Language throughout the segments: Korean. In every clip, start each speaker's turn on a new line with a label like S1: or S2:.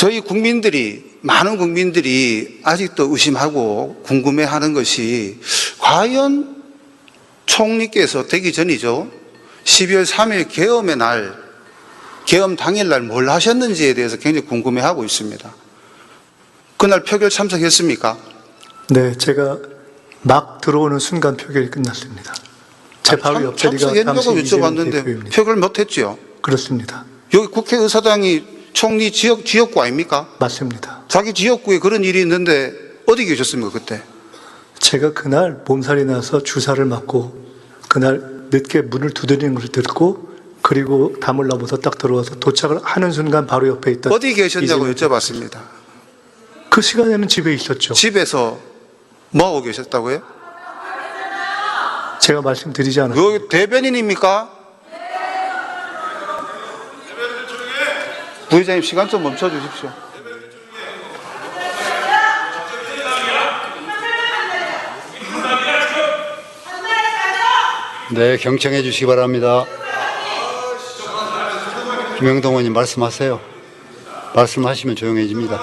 S1: 저희 국민들이, 많은 국민들이 아직도 의심하고 궁금해 하는 것이 과연 총리께서 되기 전이죠. 12월 3일 계엄의 날, 계엄 당일날 뭘 하셨는지에 대해서 굉장히 궁금해 하고 있습니다. 그날 표결 참석했습니까?
S2: 네, 제가 막 들어오는 순간 표결이 끝났습니다. 제
S1: 아니,
S2: 바로
S1: 참-
S2: 옆자리가
S1: 참석했냐고 여쭤봤는데. 표결 못했죠.
S2: 그렇습니다.
S1: 여기 국회의사당이 총리 지역, 지역구 아닙니까?
S2: 맞습니다.
S1: 자기 지역구에 그런 일이 있는데 어디 계셨습니까, 그때?
S2: 제가 그날 몸살이 나서 주사를 맞고 그날 늦게 문을 두드리는 것을 듣고 그리고 담을 넘어서 딱 들어와서 도착을 하는 순간 바로 옆에 있던
S1: 어디 계셨냐고 여쭤봤습니다.
S2: 그 시간에는 집에 있었죠.
S1: 집에서 뭐하고 계셨다고요?
S2: 제가 말씀드리지 않았어요.
S1: 대변인입니까? 부회장님 시간 좀 멈춰 주십시오.
S3: 네, 경청해 주시기 바랍니다. 김영동 의원님 말씀하세요. 말씀하시면 조용해집니다.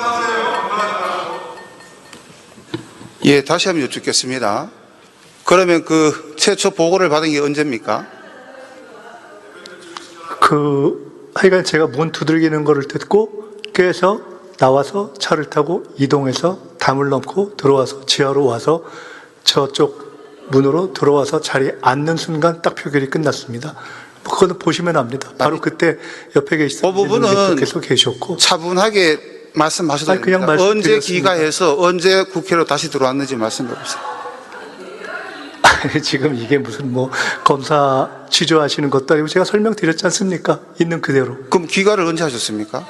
S1: 예, 다시 한번 여쭙겠습니다. 그러면 그 최초 보고를 받은 게 언제입니까?
S2: 그 하여간 제가 문 두들기는 거를 듣고 깨서 나와서 차를 타고 이동해서 담을 넘고 들어와서 지하로 와서 저쪽 문으로 들어와서 자리에 앉는 순간 딱 표결이 끝났습니다. 뭐 그거는 보시면 압니다. 바로 그때 옆에 계시던
S1: 그 부분은
S2: 계셨고
S1: 차분하게 말씀하셔도 됩니다. 언제. 귀가해서 언제 국회로 다시 들어왔는지 말씀해 보세요.
S2: 지금 이게 무슨 뭐 검사 취조하시는 것도 아니고 제가 설명드렸지 않습니까? 있는 그대로
S1: 그럼 귀가를 언제 하셨습니까?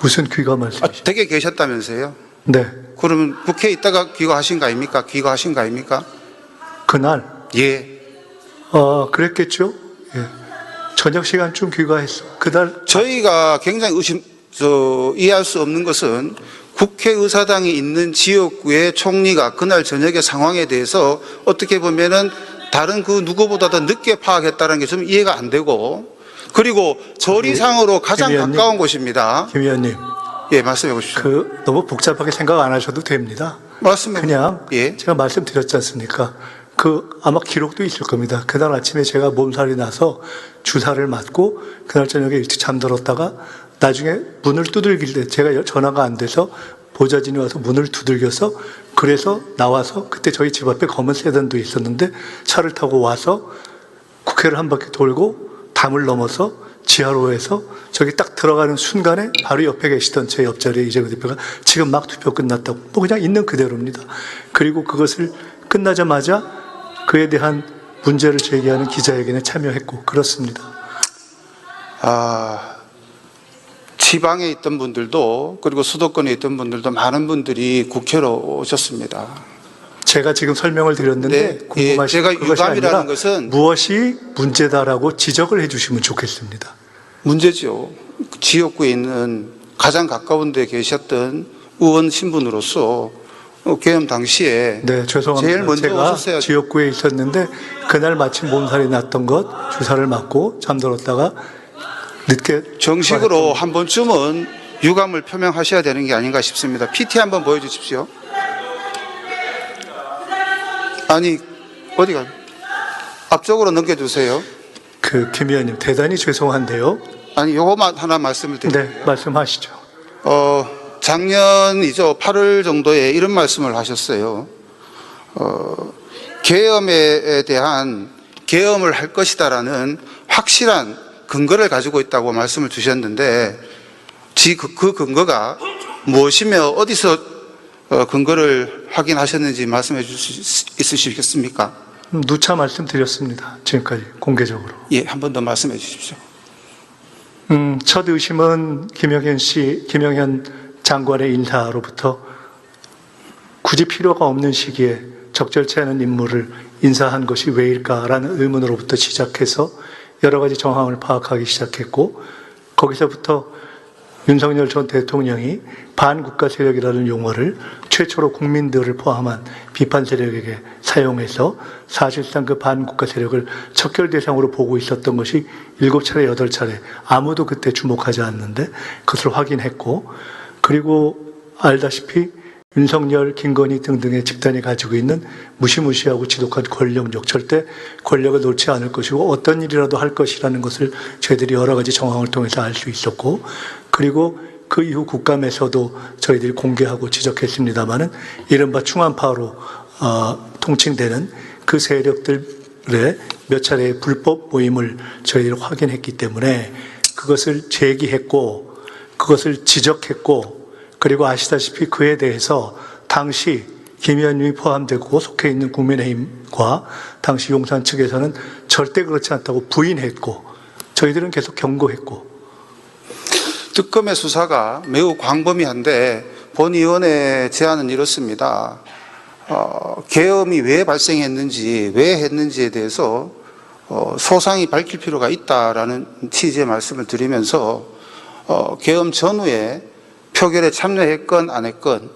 S2: 무슨 귀가
S1: 아,
S2: 말씀이시죠?
S1: 댁에 계셨다면서요?
S2: 네
S1: 그러면 국회에 있다가 귀가하신 거 아닙니까? 귀가하신 거 아닙니까?
S2: 그날
S1: 예.
S2: 어, 그랬겠죠. 예. 저녁 시간쯤 귀가했어. 그날
S1: 저희가 굉장히 의심, 저, 이해할 수 없는 것은 국회의사당이 있는 지역구의 총리가 그날 저녁의 상황에 대해서 어떻게 보면은 다른 그 누구보다도 늦게 파악했다는 게 좀 이해가 안 되고 그리고 거리상으로 가장
S2: 김 의원님.
S1: 가까운 곳입니다.
S2: 김 의원님,
S1: 예, 말씀해 보십시오.
S2: 그 너무 복잡하게 생각 안 하셔도 됩니다.
S1: 말씀해
S2: 그냥.
S1: 예.
S2: 제가 말씀드렸지 않습니까? 그 아마 기록도 있을 겁니다. 그날 아침에 제가 몸살이 나서 주사를 맞고 그날 저녁에 일찍 잠들었다가 나중에 문을 두들길 때 제가 전화가 안 돼서 보좌진이 와서 문을 두들겨서 그래서 나와서 그때 저희 집 앞에 검은 세단도 있었는데 차를 타고 와서 국회를 한 바퀴 돌고 담을 넘어서 지하로에서 저기 딱 들어가는 순간에 바로 옆에 계시던 제 옆자리에 이재명 대표가 지금 막 투표 끝났다고 뭐 그냥 있는 그대로입니다. 그리고 그것을 끝나자마자 그에 대한 문제를 제기하는 기자회견에 참여했고 그렇습니다.
S1: 아, 지방에 있던 분들도 그리고 수도권에 있던 분들도 많은 분들이 국회로 오셨습니다.
S2: 제가 지금 설명을 드렸는데
S1: 네,
S2: 궁금하신
S1: 예, 제가 유감이라는 것은-
S2: 무엇이 문제다라고 지적을 해주시면 좋겠습니다.
S1: 문제죠. 지역구에 있는 가장 가까운 데 계셨던 의원 신분으로서 어, 계엄 당시에
S2: 네, 죄송합니다.
S1: 제일 먼저
S2: 제가
S1: 오셨어야
S2: 지역구에 있었는데 그날 마침 몸살이 났던 것 주사를 맞고 잠들었다가 늦게
S1: 정식으로 한 번쯤은 유감을 표명하셔야 되는 게 아닌가 싶습니다. PT 한번 보여주십시오. 아니 어디가 앞쪽으로 넘겨주세요.
S2: 그 김 의원님 대단히 죄송한데요.
S1: 아니 요거만 하나 말씀을 드릴게요.
S2: 네, 말씀하시죠.
S1: 어, 작년이죠. 8월 정도에 이런 말씀을 하셨어요. 어, 계엄에 대한 계엄을 할 것이다라는 확실한 근거를 가지고 있다고 말씀을 주셨는데, 지, 그, 그 근거가 무엇이며 어디서 어, 근거를 확인하셨는지 말씀해 주실 수 있으시겠습니까?
S2: 음, 누차 말씀드렸습니다. 지금까지 공개적으로.
S1: 예, 한 번 더 말씀해 주십시오.
S2: 음, 첫 의심은 김영현 씨, 김영현 장관의 인사로부터 굳이 필요가 없는 시기에 적절치 않은 인물을 인사한 것이 왜일까라는 의문으로부터 시작해서 여러 가지 정황을 파악하기 시작했고 거기서부터 윤석열 전 대통령이 반국가 세력이라는 용어를 최초로 국민들을 포함한 비판 세력에게 사용해서 사실상 그 반국가 세력을 척결 대상으로 보고 있었던 것이 일곱 차례, 여덟 차례 아무도 그때 주목하지 않는데 그것을 확인했고 그리고 알다시피 윤석열, 김건희 등등의 집단이 가지고 있는 무시무시하고 지독한 권력력, 절대 권력을 놓지 않을 것이고 어떤 일이라도 할 것이라는 것을 저희들이 여러 가지 정황을 통해서 알 수 있었고 그리고 그 이후 국감에서도 저희들이 공개하고 지적했습니다마는 이른바 충안파로 어, 통칭되는 그 세력들의 몇 차례의 불법 모임을 저희들이 확인했기 때문에 그것을 제기했고 그것을 지적했고 그리고 아시다시피 그에 대해서 당시 김 의원님이 포함되고 속해 있는 국민의힘과 당시 용산 측에서는 절대 그렇지 않다고 부인했고 저희들은 계속 경고했고
S1: 특검의 수사가 매우 광범위한데 본위원회 제안은 이렇습니다. 어, 계엄이 왜 발생했는지, 왜 했는지에 대해서 어, 소상히 밝힐 필요가 있다라는 취지의 말씀을 드리면서 어, 계엄 전후에 표결에 참여했건 안 했건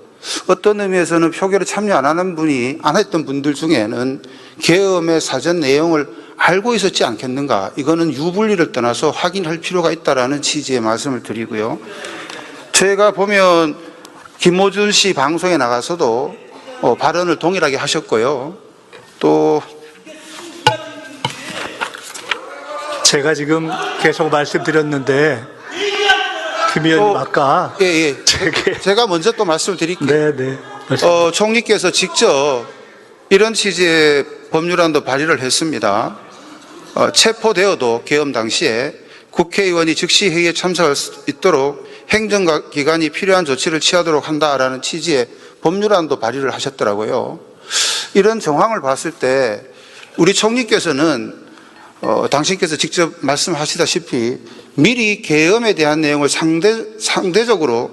S1: 어떤 의미에서는 표결에 참여 안 하는 분이 안 했던 분들 중에는 계엄의 사전 내용을 알고 있었지 않겠는가 이거는 유불리를 떠나서 확인할 필요가 있다라는 취지의 말씀을 드리고요. 제가 보면 김호준 씨 방송에 나가서도 어, 발언을 동일하게 하셨고요. 또
S2: 제가 지금 계속 말씀드렸는데 김 의원님
S1: 어,
S2: 아까
S1: 예, 예.
S2: 제게
S1: 제가 먼저 또 말씀을 드릴게요.
S2: 네네
S1: 어, 총리께서 직접 이런 취지의 법률안도 발의를 했습니다. 어, 체포되어도 계엄 당시에 국회의원이 즉시 회의에 참석할 수 있도록 행정기관이 필요한 조치를 취하도록 한다라는 취지의 법률안도 발의를 하셨더라고요. 이런 정황을 봤을 때 우리 총리께서는 어, 당신께서 직접 말씀하시다시피 미리 계엄에 대한 내용을 상대, 상대적으로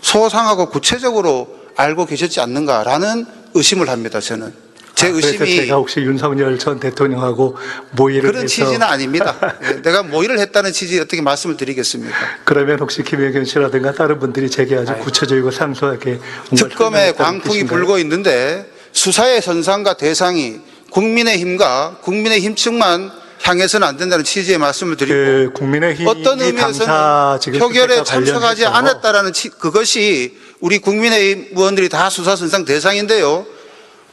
S1: 소상하고 구체적으로 알고 계셨지 않는가라는 의심을 합니다, 저는. 제
S2: 아, 그래서
S1: 의심이
S2: 제가 혹시 윤석열 전 대통령하고 모의를
S1: 그런
S2: 해서
S1: 취지는 아닙니다. 예, 내가 모의를 했다는 취지 어떻게 말씀을 드리겠습니까?
S2: 그러면 혹시 김혜경 씨라든가 다른 분들이 제게 아주 구체적이고 상소하게 설명했다는
S1: 광풍이
S2: 뜻인가요?
S1: 불고 있는데 수사의 선상과 대상이 국민의힘과 국민의힘 측만 향해서는 안 된다는 취지의 말씀을 드리고
S2: 그 국민의힘이
S1: 어떤 의미에서는 표결에 참석하지 않았다라는 치- 그것이 우리 국민의힘 의원들이 다 수사 선상 대상인데요.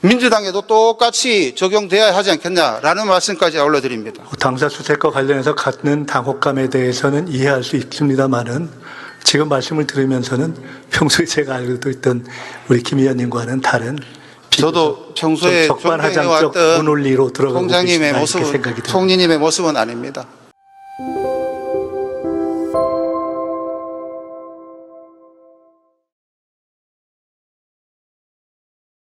S1: 민주당에도 똑같이 적용돼야 하지 않겠냐라는 말씀까지 올려드립니다.
S2: 당사 수색과 관련해서 갖는 당혹감에 대해서는 이해할 수 있습니다만은 지금 말씀을 들으면서는 평소에 제가 알고 있던 우리 김 의원님과는 다른
S1: 저도 평소에 존경해왔던 총장님의
S2: 계시다
S1: 모습,
S2: 이렇게 생각이 듭니다.
S1: 총리님의 모습은 아닙니다.